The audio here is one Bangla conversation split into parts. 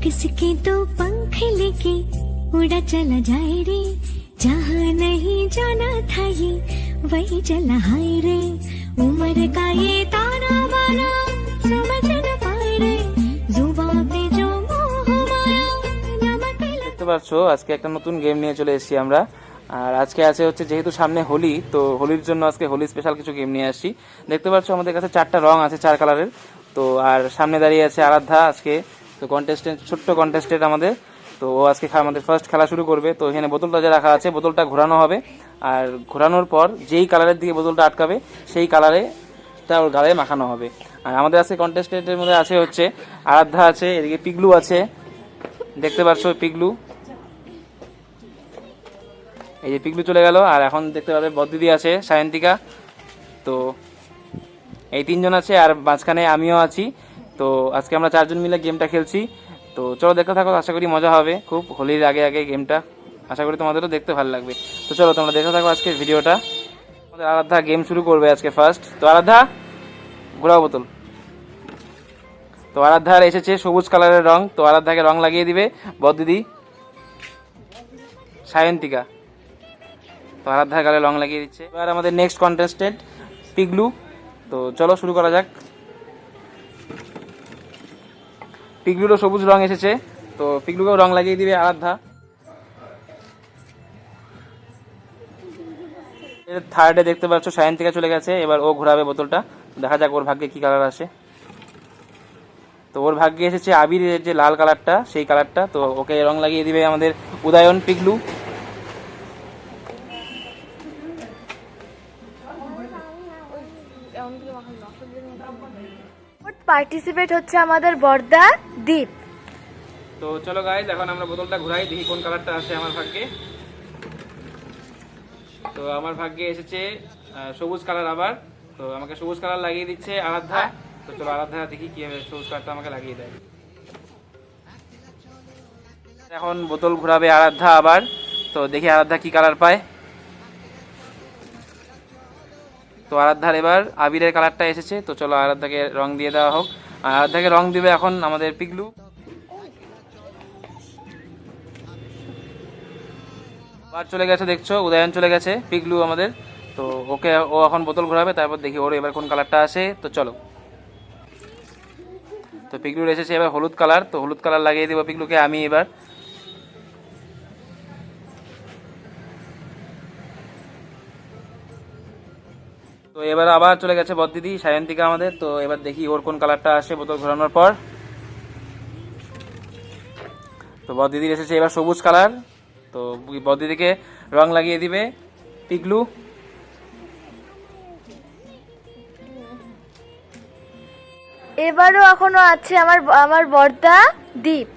किसके तो पंख लेके उड़ा चला जाए रे जहाँ नहीं जाना था ये वही चला हाय रे उम्र का ये ताना बाना समझ न पाए रे जुबा पे जो मोह माया नमक लगा দেখতে পাচ্ছ আজকে একটা নতুন গেম নিয়ে চলে এসেছি আমরা আর আজকে আছে হচ্ছে যেহেতু সামনে হোলি তো হোলির জন্য আজকে হোলি স্পেশাল কিছু গেম নিয়ে আসছি দেখতে পাচ্ছ আমাদের কাছে চারটা রং আছে চার কালারের তো আর সামনে দাঁড়িয়ে আছে আরাধ্যা আজকে তো কন্টেস্টেন্ট ছোট্ট কন্টেস্টেন্ট আমাদের। তো ও আজকে আমাদের ফার্স্ট খেলা শুরু করবে। তো এখানে বোতলটা যে রাখা আছে, বোতলটা ঘোরানো হবে। আর ঘোরানোর পর যেই কালারের দিকে বোতলটা আটকাবে, সেই কালারে তা ওর গায়ে মাখানো হবে। আর আমাদের আছে কন্টেস্টেন্টের মধ্যে আছে হচ্ছে আরাধ্যা আছে, এদিকে পিগলু আছে। দেখতে পাচ্ছ পিগলু? এই যে পিগলু চলে গেল, আর এখন দেখতে পাবে বদ্দিদি আছে, সায়ন্তিকা। তো এই তিনজন আছে, আর মাঝখানে আমিও আছি। তো আজকে আমরা চারজন মিলে গেমটা খেলছি। তো চলো দেখতে থাকো, আশা করি মজা হবে। খুব হোলির আগে আগে গেমটা। আশা করি তোমাদেরও দেখতে ভালো লাগবে। তো চলো তোমরা দেখতে থাকো আজকের ভিডিওটা। আমাদের আরাধ্যা গেম শুরু করবে আজকে ফার্স্ট তো আরাধ্যা, ঘোরাও বোতল। তো আরাধ্যার এসেছে সবুজ কালারের রং। তো আরাধ্যাকে রং লাগিয়ে দিবে। বদ্দিদি সায়ন্তিকা। তো আরাধ্যার গালে রং লাগিয়ে দিচ্ছে। এবার আমাদের নেক্সট কন্টেস্টেন্ট পিগলু। তো চলো শুরু করা যাক। পিগলুরও সবুজ রং এসেছে, তো পিগলুকেও রং লাগিয়ে দিবে আরাধ্যা। থার্ডে দেখতে পাচ্ছ, সায়ন থেকে চলে গেছে, এবার ও ঘোরাবে বোতলটা। দেখা যাক ওর ভাগ্যে কি কালার আসে। তো ওর ভাগ্যে এসেছে আবিরের যে লাল কালারটা সেই কালারটা তো ওকে রং লাগিয়ে দিবে আমাদের উদয়ন পিগলু পার্টিসিপেট হচ্ছে আমাদের বর্দা দ্বীপ। তো চলো গাইজ এখন আমরা বোতলটা ঘুরাই, দেখি কোন কালারটা আসে আমার ভাগ্যে। তো আমার ভাগ্যে এসেছে সবুজ কালার আবার। তো আমাকে সবুজ কালার লাগিয়ে দিচ্ছে আরাধ্যা। তো চলো আরাধ্যা, দেখি কি সবুজ কালারটা আমাকে লাগিয়ে দেয়। এখন বোতল ঘুরাবে আরাধ্যা আবার। তো দেখি আরাধ্যা কি কালার পায়। তো আরাধ্যার এবার আবিরের কালারটা এসেছে, তো চলো আরাধ্যাকে রং দিয়ে দেওয়া হোক। আর আরাধ্যাকে রং দিবে এখন আমাদের পিগলু। আবার চলে গেছে, দেখছ, উদয়ন চলে গেছে, পিগলু আমাদের। তো ওকে, ও এখন বোতল ঘোরাবে, তারপর দেখি ওর এবার কোন কালারটা আসে। তো চলো। তো পিগলুর এসেছে এবার হলুদ কালার, তো হলুদ কালার লাগিয়ে দেবো পিগলুকে আমি এবার। তো এবার আবার চলে গেছে বদ্দিদি সায়ন্তিকা আমাদের। তো এবার দেখি ওর কোন কালারটা আসে বোতল ঘোরানোর পর। তো বদ্দিদির এসেছে এবার সবুজ কালার তো বদ্দিদিকে রং লাগিয়ে দিবে পিগলু এবারও এখনও আছে আমার আমার বর্দা দ্বীপ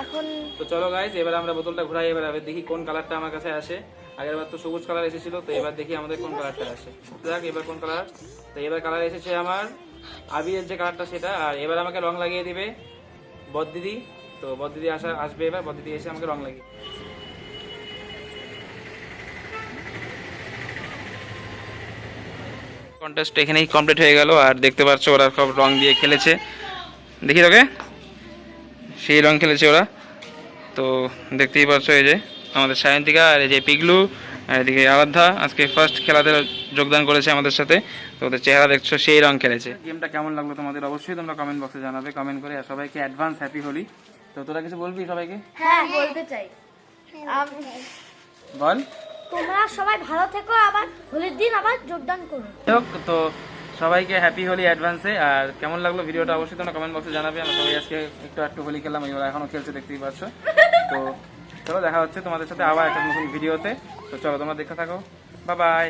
এখন তো চলো গাইজ এবার আমরা বোতলটা ঘুরাই, এবার দেখি কোন কালারটা আমার কাছে আসে। আগের বার তো সবুজ কালার এসেছিল, তো এবার দেখি আমাদের কোন কালারটা আসে। দেখ এবার কোন কালার তো এবার কালার এসেছে আমার আবিরের যে কালারটা সেটা, আর এবার আমাকে রং লাগিয়ে দিবে বদ্দিদি। তো বদ্দিদি আসা, আসবে এবার, বদ্দিদি এসে আমাকে রং লাগিয়ে কন্টেস্ট এখানেই কমপ্লিট হয়ে গেল, আর দেখতে পাচ্ছ ওরা সব রং দিয়ে খেলেছে। দেখি তোকে। সেই রং খেলেছে ওরা। তো দেখতেই পাচ্ছ এই যে আমাদের সায়ন্তিকা আর এই যে পিগলু আর এদিকে আরাধ্যা আজকে ফার্স্ট খেলাতে যোগদান করেছে আমাদের সাথে। তো ওদের চেহারা দেখছ সেই রং খেলেছে। গেমটা কেমন লাগল তোমাদের? অবশ্যই তোমরা কমেন্ট বক্সে জানাবে। কমেন্ট করে আর সবাইকে অ্যাডভান্স হ্যাপি হোলি। তো তোরা কিছু বলবি সবাইকে? হ্যাঁ বলতে চাই। বল। তোমরা সবাই ভালো থেকো আবার হোলির দিন আবার যোগদান করো। তো সবাইকে হ্যাপি হোলি অ্যাডভান্সে আর কেমন লাগল ভিডিওটা অবশ্যই তোমরা কমেন্ট বক্সে জানাবে। আমরা সবাই আজকে একটু একটু হোলি খেললাম, এই ওরা এখনও খেলছে, দেখতেই পাচ্ছ। তো চলো, দেখা হচ্ছে তোমাদের সাথে আবার একটা নতুন ভিডিওতে। তো চলো, তোমরা দেখতে থাকো। বা বাই